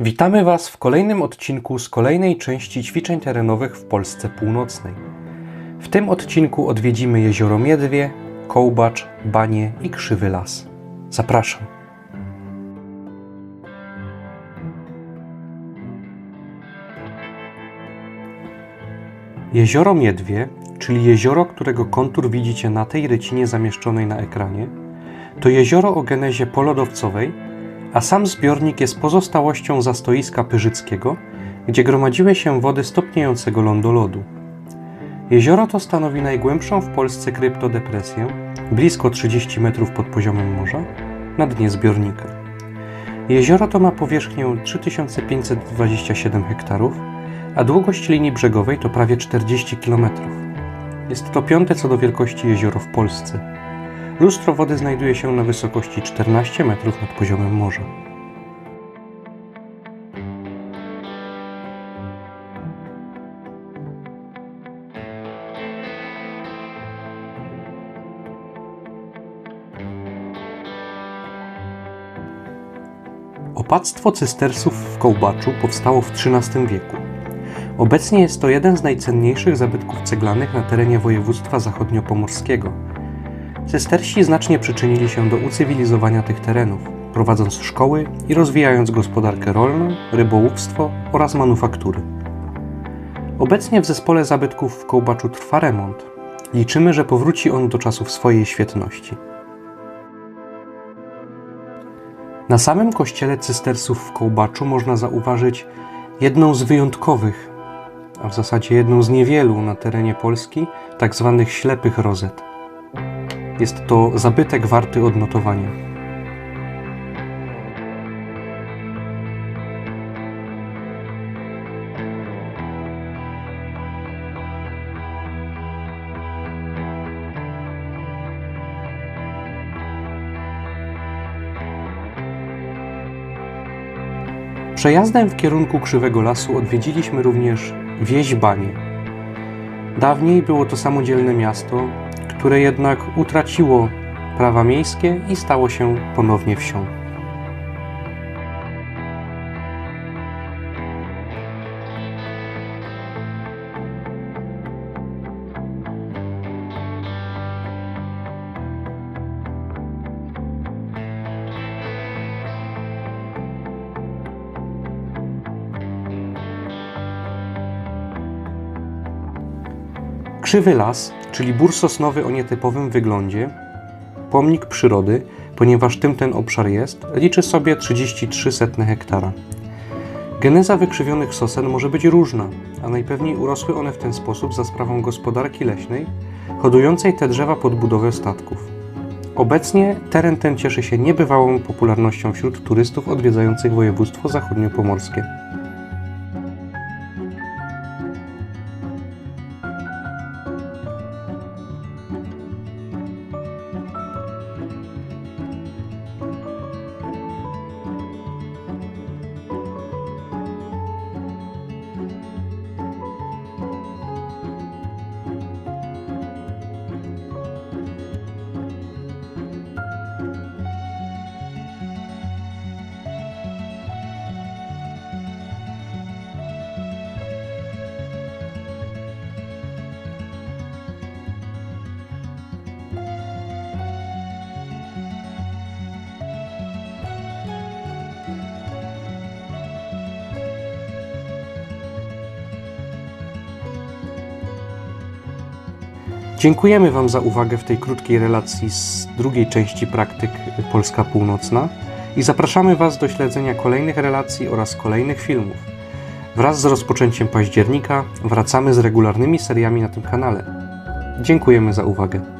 Witamy Was w kolejnym odcinku z kolejnej części ćwiczeń terenowych w Polsce Północnej. W tym odcinku odwiedzimy jezioro Miedwie, Kołbacz, Banie i Krzywy Las. Zapraszam. Jezioro Miedwie, czyli jezioro, którego kontur widzicie na tej rycinie zamieszczonej na ekranie, to jezioro o genezie polodowcowej, a sam zbiornik jest pozostałością zastoiska Pyrzyckiego, gdzie gromadziły się wody stopniejącego lądolodu. Jezioro to stanowi najgłębszą w Polsce kryptodepresję, blisko 30 metrów pod poziomem morza, na dnie zbiornika. Jezioro to ma powierzchnię 3527 hektarów, a długość linii brzegowej to prawie 40 km. Jest to piąte co do wielkości jezioro w Polsce. Lustro wody znajduje się na wysokości 14 metrów nad poziomem morza. Opactwo cystersów w Kołbaczu powstało w XIII wieku. Obecnie jest to jeden z najcenniejszych zabytków ceglanych na terenie województwa zachodniopomorskiego. Cystersi znacznie przyczynili się do ucywilizowania tych terenów, prowadząc szkoły i rozwijając gospodarkę rolną, rybołówstwo oraz manufaktury. Obecnie w zespole zabytków w Kołbaczu trwa remont. Liczymy, że powróci on do czasów swojej świetności. Na samym kościele cystersów w Kołbaczu można zauważyć jedną z wyjątkowych, a w zasadzie jedną z niewielu na terenie Polski, tak zwanych ślepych rozet. Jest to zabytek warty odnotowania. Przejazdem w kierunku Krzywego Lasu odwiedziliśmy również wieś Banie. Dawniej było to samodzielne miasto, które jednak utraciło prawa miejskie i stało się ponownie wsią. Krzywy Las, czyli bór sosnowy o nietypowym wyglądzie, pomnik przyrody, ponieważ tym ten obszar jest, liczy sobie 33 setne hektara. Geneza wykrzywionych sosen może być różna, a najpewniej urosły one w ten sposób za sprawą gospodarki leśnej, hodującej te drzewa pod budowę statków. Obecnie teren ten cieszy się niebywałą popularnością wśród turystów odwiedzających województwo zachodniopomorskie. Dziękujemy Wam za uwagę w tej krótkiej relacji z drugiej części praktyk Polska Północna i zapraszamy Was do śledzenia kolejnych relacji oraz kolejnych filmów. Wraz z rozpoczęciem października wracamy z regularnymi seriami na tym kanale. Dziękujemy za uwagę.